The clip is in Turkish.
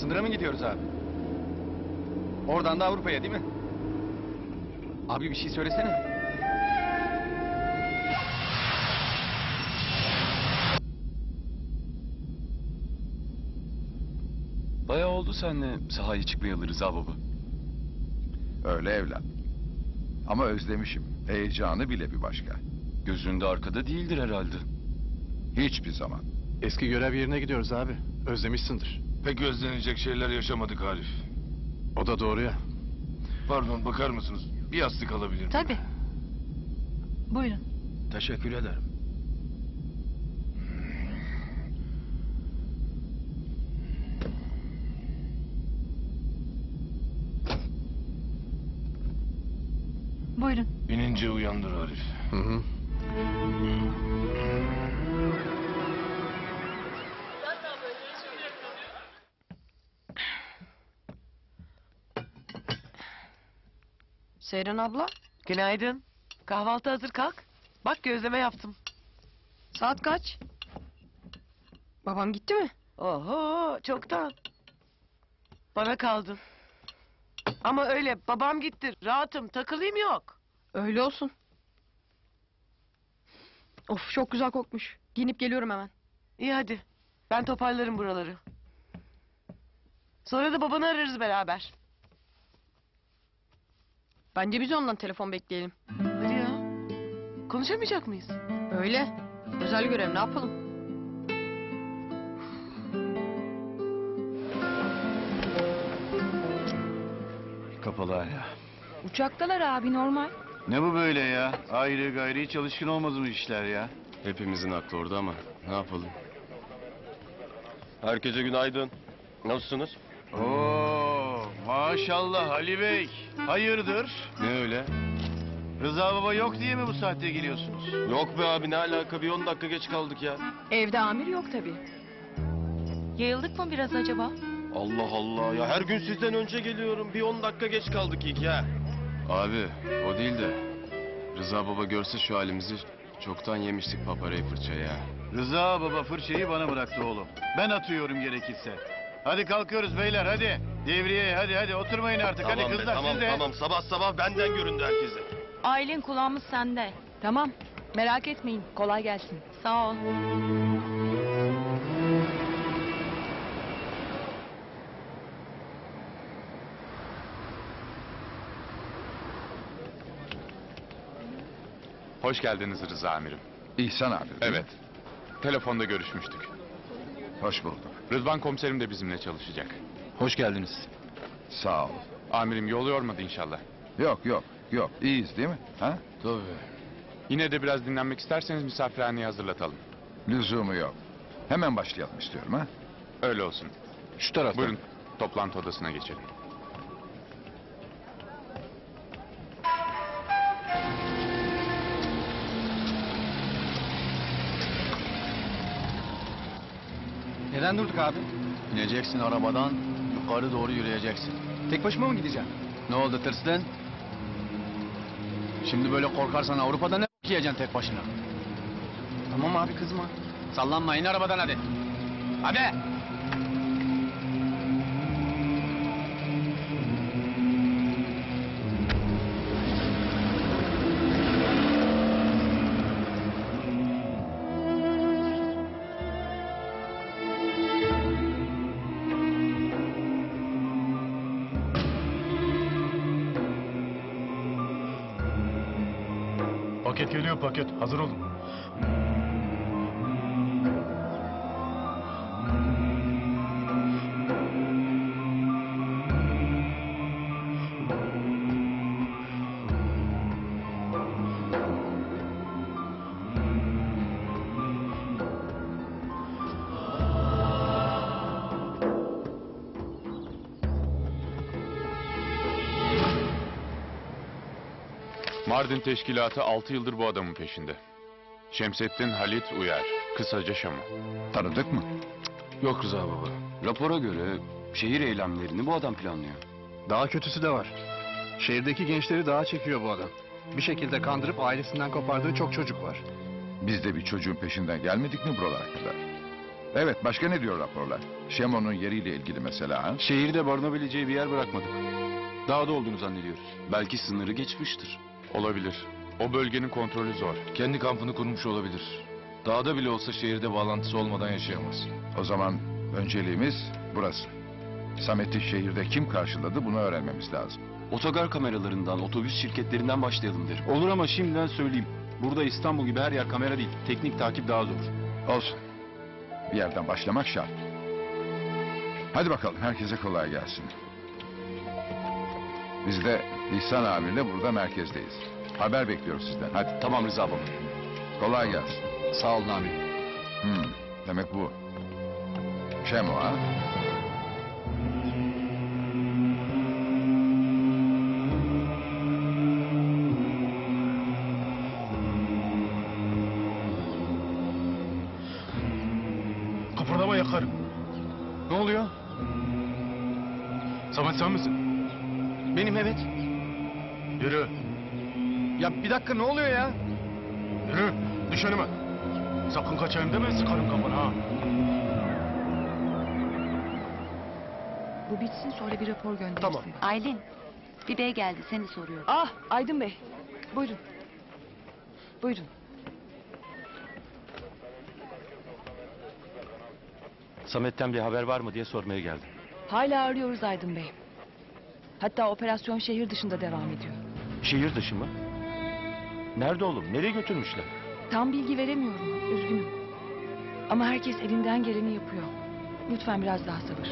Sınıra mı gidiyoruz abi? Oradan da Avrupa'ya değil mi? Abi bir şey söylesene. Bayağı oldu senle sahaya çıkmayalı Rıza baba. Öyle evlat. Ama özlemişim. Heyecanı bile bir başka. Gözünde arkada değildir herhalde. Hiçbir zaman. Eski görev yerine gidiyoruz abi. Özlemişsindir. Pek özlenecek şeyler yaşamadık Arif. O da doğru ya. Pardon bakar mısınız? Bir yastık alabilir miyim? Tabii. Buyurun. Teşekkür ederim. Buyurun. İnince uyandır Arif. Hı hı. Seyran abla. Günaydın. Kahvaltı hazır kalk. Bak gözleme yaptım. Saat kaç? Babam gitti mi? Oho çoktan. Bana kaldın. Ama öyle babam gitti. Rahatım takılayım yok. Öyle olsun. Of çok güzel kokmuş. Giyinip geliyorum hemen. İyi hadi. Ben toparlarım buraları. Sonra da babanı ararız beraber. Bence biz ondan telefon bekleyelim. Hadi ya. Konuşamayacak mıyız? Öyle. Özel görev ne yapalım? Kapalı hala. Uçaktalar abi normal. Ne bu böyle ya? Ayrı gayrı hiç alışkın olmaz bu işler ya. Hepimizin aklı orada ama ne yapalım? Herkese günaydın. Nasılsınız? Oo, maşallah Ali Bey. Hayırdır? Ne öyle? Rıza Baba yok diye mi bu saatte geliyorsunuz? Yok be abi ne alaka bir 10 dakika geç kaldık ya. Evde amir yok tabii. Yayıldık mı biraz acaba? Allah Allah ya her gün sizden önce geliyorum. Bir 10 dakika geç kaldık ilk ya. Abi o değil de Rıza baba görse şu halimizi çoktan yemiştik paparayı fırça ya. Rıza Baba fırçayı bana bıraktı oğlum. Ben atıyorum gerekirse. Hadi kalkıyoruz beyler hadi. Devreye hadi hadi oturmayın artık. hadi be, kızlar tamam siz de. tamam sabah sabah benden göründü herkese. Aylin kulağımız sende. Tamam. Merak etmeyin. Kolay gelsin. Sağ ol. Hoş geldiniz Rıza amirim. İhsan abi. mi? Evet. Telefonda görüşmüştük. Hoş bulduk. Rıdvan komiserim de bizimle çalışacak. Hoş geldiniz. Sağ ol. Amirim yol yormadı inşallah. Yok yok yok. İyiyiz değil mi? Ha? Tabii. Yine de biraz dinlenmek isterseniz misafirhaneyi hazırlatalım. Lüzumu yok. Hemen başlayalım istiyorum ha. Öyle olsun. Şu tarafta. Buyurun toplantı odasına geçelim. Neden durduk abi? İneceksin arabadan yukarı doğru yürüyeceksin. Tek başıma mı gideceğim? Ne oldu tırstın? Şimdi böyle korkarsan Avrupa'da ne yiyeceksin tek başına? Tamam abi kızma. Sallanma in arabadan hadi. Hadi. Paket geliyor paket. Hazır olun. Mardin teşkilatı 6 yıldır bu adamın peşinde. Şemsettin Halit Uyar. Kısaca Şamo. Tanıdık mı? Yok Rıza baba. Rapora göre şehir eylemlerini bu adam planlıyor. Daha kötüsü de var. Şehirdeki gençleri daha çekiyor bu adam. Bir şekilde kandırıp ailesinden kopardığı çok çocuk var. Biz de bir çocuğun peşinden gelmedik mi buralara kadar? Evet başka ne diyor raporlar? Şemo'nun yeriyle ilgili mesela ha? Şehirde barınabileceği bir yer bırakmadık. Dağda olduğunu zannediyoruz. Belki sınırı geçmiştir. Olabilir. O bölgenin kontrolü zor. Kendi kampını kurmuş olabilir. Dağda bile olsa şehirde bağlantısı olmadan yaşayamaz. O zaman önceliğimiz burası. Samet'i şehirde kim karşıladı bunu öğrenmemiz lazım. Otogar kameralarından, otobüs şirketlerinden başlayalım derim. Olur ama şimdiden söyleyeyim. Burada İstanbul gibi her yer kamera değil. Teknik takip daha zor. Olsun. Bir yerden başlamak şart. Hadi bakalım herkese kolay gelsin. Biz de İhsan abiyle burada merkezdeyiz. Haber bekliyoruz sizden. Hadi Tamam Rıza baba. kolay gelsin. Sağ olun amirim. Hmm, demek bu. Şemo ha? Kıpırdama yakarım. Ne oluyor? Samet sen misin? Benim evet. Yürü. Ya bir dakika ne oluyor ya? Yürü. Düş önüme. Sakın kaçayım deme sıkarım kafana ha. Bu bitsin sonra bir rapor göndersin. Tamam. Aylin, bir bey geldi seni soruyor. Ah Aydın Bey. Buyurun. Buyurun. Samet'ten bir haber var mı diye sormaya geldim. Hala arıyoruz Aydın Bey. Hatta operasyon şehir dışında devam ediyor. Şehir dışı mı? Nerede oğlum? Nereye götürmüşler? Tam bilgi veremiyorum. Üzgünüm. Ama herkes elinden geleni yapıyor. Lütfen biraz daha sabır.